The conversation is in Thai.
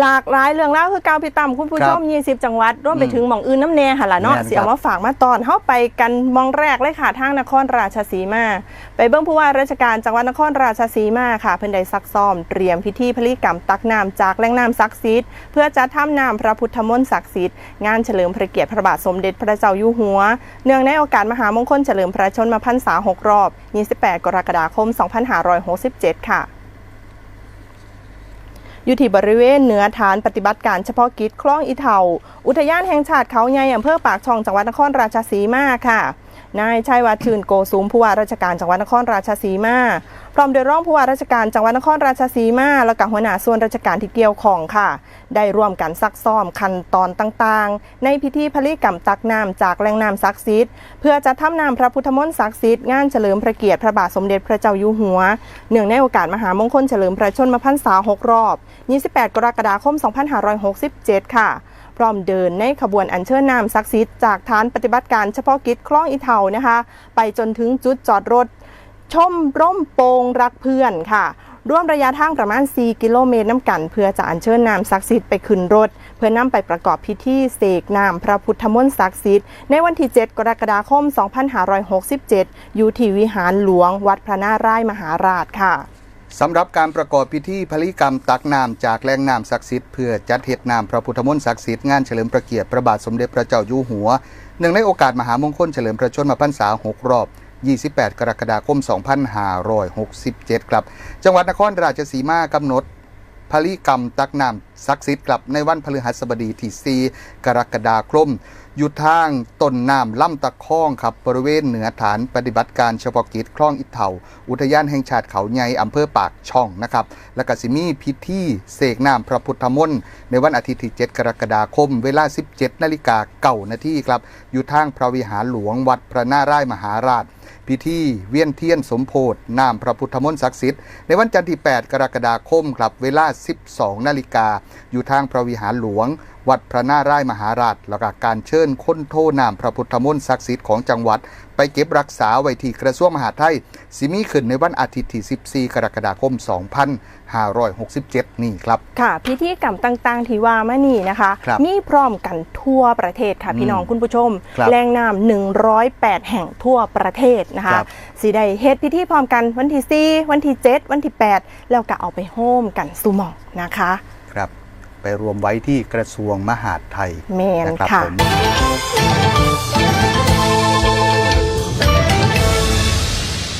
หลากหลายเรื่องเล่าวคือเกาวพี่ต่ำคุณผู้ชม20 จังหวัดร่วมไปถึงหมองอื่นน้ำแน่ค่ะล่ะเนาะแม่นครับ เสียมาฝากมาตอนเข้าไปกันมองแรกเลยค่ะทางนครราชสีมา ไปเบื้องผู้ว่าราชการจังหวัดนครราชสีมาค่ะ เพิ่นได้ซักซ้อมเตรียมพิธีพลีกรรมตักน้ำจากแหล่งน้ำศักดิ์สิทธิ์เพื่อจัดทำน้ำพระพุทธมนต์ศักดิ์สิทธิ์งานเฉลิมพระเกียรติพระบาทสมเด็จพระเจ้าอยู่หัว เนื่องในโอกาสมหามงคลเฉลิมพระชนมพรรษา6รอบ 28 กรกฎาคม 2567 ค่ะ อยู่ที่บริเวณเหนือฐานปฏิบัติการเฉพาะกิจคลองอีเทาอุทยานแห่งชาติเขาใหญ่อำเภอปากช่องจังหวัดนครราชสีมาค่ะ นายชัยวัฒน์ชื่นโกสุมผู้ว่าราชการจังหวัดนครราชสีมาพร้อมโดยรองผู้ว่าราชการจังหวัดนครราชสีมา และกับหัวหน้าส่วนราชการที่เกี่ยวข้องค่ะ ได้ร่วมกันซักซ้อมขั้นตอนต่างๆ ในพิธีพลีกรรมตักน้ำจากแหล่งน้ำศักดิ์สิทธิ์เพื่อจะทำน้ำพระพุทธมนต์ศักดิ์สิทธิ์งานเฉลิมพระเกียรติพระบาทสมเด็จพระเจ้าอยู่หัวเนื่องในโอกาสมหามงคลเฉลิมพระชนมพรรษา6รอบ 28 กรกฎาคม 2567 ค่ะ พร้อมเดินในขบวนอัญเชิญนามศักดิ์สิทธิ์จากฐานปฏิบัติการเฉพาะกิจคลองอีเทานะคะ ไปจนถึงจุดจอดรถ ชมร่มโปงรักเพื่อนค่ะร่วมระยะทางประมาณ 4 กิโลเมตรน้ำกัน เพื่อจะอัญเชิญนามศักดิ์สิทธิ์ไปขึ้นรถ เพื่อนำไปประกอบพิธีเสกนามพระพุทธมนต์ศักดิ์สิทธิ์ในวันที่ 7 กรกฎาคม 2567 อยู่ที่วิหารหลวง วัดพระนารายมหาราชค่ะ สำหรับการประกอบพิธีพลิกรรมตักน้ำจากแหล่งน้ำศักดิ์สิทธิ์เพื่อจัดเหตุน้ำพระพุทธมนต์ศักดิ์สิทธิ์งานเฉลิมพระเกียรติพระบาทสมเด็จพระเจ้าอยู่หัวเนื่องในโอกาสมหามงคลเฉลิมพระชนมพรรษา 6 รอบ 28 กรกฎาคม 2567 ครับ จังหวัดนครราชสีมากำหนด พลีกรรมตักน้ำศักดิ์สิทธิ์กลับในวันพฤหัสบดีที่4กรกฎาคมอยู่ทางต้นน้ำล่ำตะคองครับบริเวณเหนือฐานปฏิบัติการเฉพาะกิจคลองอิฐเถาอุทยานแห่งชาติเขาใหญ่อำเภอปากช่องนะครับ และก็สิมีพิธีเสกน้ำพระพุทธมนต์ในวันอาทิตย์ที่ 7 กรกฎาคม เวลา 17 นาฬิกาเก่านาทีครับ อยู่ทางพระวิหารหลวงวัดพระนารายมหาราช พิธีเวียนเทียนสมโพธินามพระพุทธมนต์ศักดิ์สิทธิ์ในวันจันทร์ที่ 8 กรกฎาคมครับเวลา 12 นาฬิกา อยู่ทางพระวิหารหลวง วัดพระนารายมหาราช แล้วก็การเชิญค้นโทนามพระพุทธมนต์ศักดิ์สิทธิ์ของจังหวัด ไปเก็บรักษาไว้ที่กระทรวงมหาดไทยสิมีขึ้นในวันอาทิตย์ที่ 14 กรกฎาคม 2567 นี่ครับ ค่ะ พิธีกรรมต่างๆ ที่ว่ามานี่นะคะครับมีพร้อมกันทั่วประเทศค่ะพี่น้องอืมคุณผู้ชมครับแรงน้ำ108 แห่งทั่วประเทศนะคะครับสีได้เฮ็ดพิธีพร้อมกันวันที่ 4 วันที่ 7 วันที่ 8 แล้วก็เอาไปโฮมกันสุหมองนะคะครับ ไปรวมไว้ที่กระทรวงมหาดไทยแมนนะครับค่ะผม